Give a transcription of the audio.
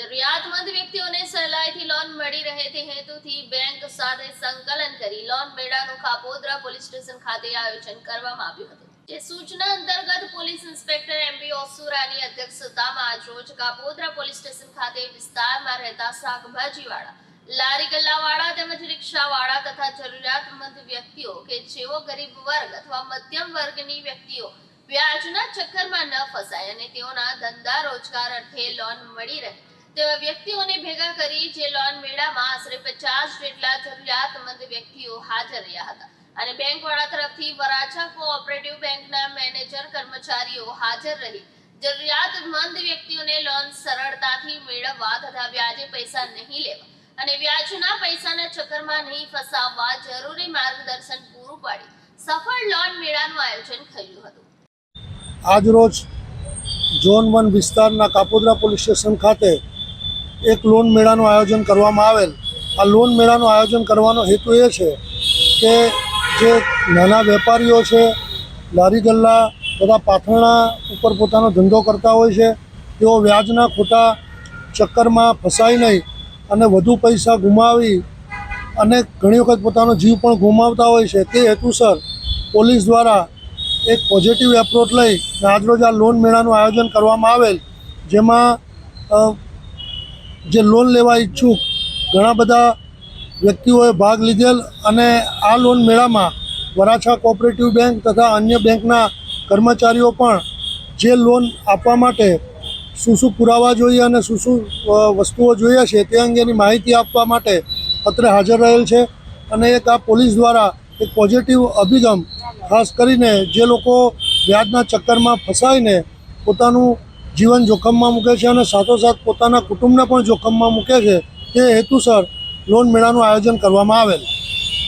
જરૂરિયાતમંદ વ્યક્તિઓને સહેલાઈથી લોન મળી રહે તે હેતુથી બેંક સાથે સંકલન કરી લોન મેળાનું ખાપોદરા પોલીસ સ્ટેશન ખાતે આયોજન કરવામાં આવ્યું હતું. જે સૂચના અંતર્ગત પોલીસ ઇન્સ્પેક્ટર એમબી ઓસુરાની અધ્યક્ષતામાં આજરોજ કાપોદરા પોલીસ સ્ટેશન ખાતે વિસ્તારમાં રહેતા શાકભાજીવાળા લારી ગલ્લાવાળા તેમજ રિક્ષાવાળા તથા જરૂરિયાતમંદ વ્યક્તિઓ કે જેઓ ગરીબ વર્ગ અથવા મધ્યમ વર્ગની વ્યક્તિઓ વ્યાજના ચક્કરમાં ન ફસાય અને તેઓના ધંધા રોજગાર અર્થે લોન મળી રહે. તેવા વ્યક્તિઓને ભેગા કરી જે લોન મેળામાં આશરે પચાસ જેટલા જરૂરિયાતમંદ વ્યક્તિઓ હાજર રહ્યા હતા. અને બેંકવાળા તરફથી વરાછા કોઓપરેટિવ બેંકના મેનેજર કર્મચારીઓ હાજર રહી. જરૂરિયાતમંદ વ્યક્તિઓને લોન સરળતાથી મેળવવા તથા વ્યાજે પૈસા નહીં લેવા અને વ્યાજના પૈસાના ચક્કરમાં નહીં ફસાવવા જરૂરી માર્ગદર્શન પૂરું પાડી સફળ લોન મેળાનું આયોજન થયું હતું. આજરોજ ઝોન વન વિસ્તારના કાપોદરા પોલીસ સ્ટેશન ખાતે એક લોન મેળાનું આયોજન કરવામાં આવેલ. આ લોન મેળાનું આયોજન કરવાનો હેતુ એ છે કે જે નાના વેપારીઓ છે, લારી ગલ્લા તથા પાથરણા ઉપર પોતાનો ધંધો કરતા હોય છે, તેઓ વ્યાજના ખોટા ચક્કરમાં ફસાય નહીં અને વધુ પૈસા ગુમાવી અને ઘણી વખત પોતાનો જીવ પણ ગુમાવતા હોય છે. તે હેતુસર પોલીસ દ્વારા એક પોઝિટિવ એપ્રોચ લઈ આજરોજ આ લોન મેળાનું આયોજન કરવામાં આવેલ, જેમાં જે લોન લેવા ઈચ્છુક ઘણા બધા વ્યક્તિઓએ ભાગ લીધેલ અને આ લોન મેળામાં વરાછા કોઓપરેટિવ બેંક તથા અન્ય બેંકના કર્મચારીઓ પણ જે લોન આપવા માટે શું શું પુરાવા જોઈએ અને શું શું વસ્તુઓ જોઈએ છે તે અંગેની માહિતી આપવા માટે અત્રે હાજર રહેલ છે અને એક આ પોલીસ દ્વારા એક પોઝિટિવ અભિગમ ખાસ કરીને જે લોકો વ્યાજના ચક્કરમાં ફસાઈને પોતાનું જીવન જોખમમાં મૂકે છે અને સાથોસાથ પોતાના કુટુંબને પણ જોખમમાં મૂકે છે. તે હેતુસર લોન મેળાનું આયોજન કરવામાં આવેલ.